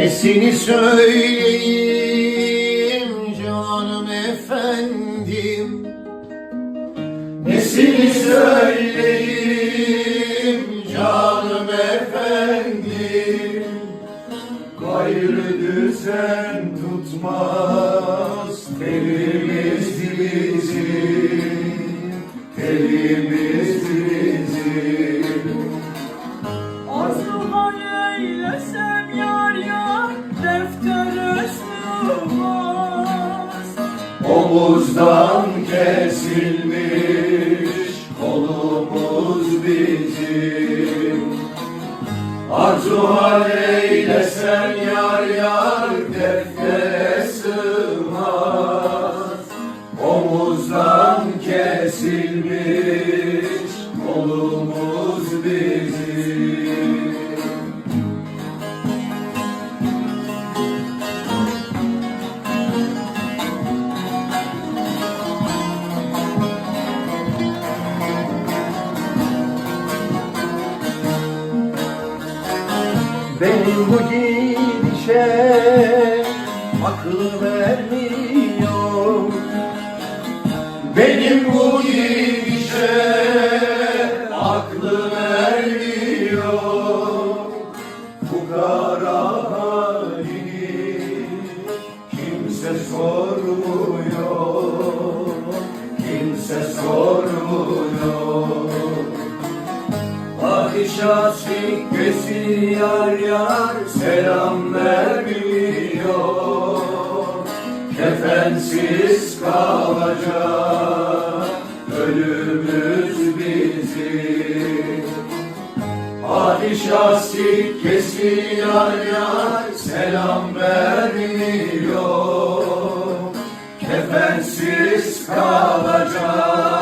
Nesini söyleyeyim canım efendim? Nesini söyleyeyim canım efendim? Gayrı düzen tutmaz telimiz bizim Telimiz Omuzdan kesilmiş kolumuz bizim. Arzu hal eylesen yar yar deftere sığmaz. Omuzdan kesilmiş kolumuz bizim Benim bu gidişe akıl vermiyor. Benim bu gidişe aklı vermiyor. Fukara halini kimse sormuyor Kimse sormuyor Padişah sikkesi yar yar selam vermiyor. Kefensiz kalacak ölümüz bizim. Padişah sikkesi yar yar selam vermiyor. Kefensiz kalacak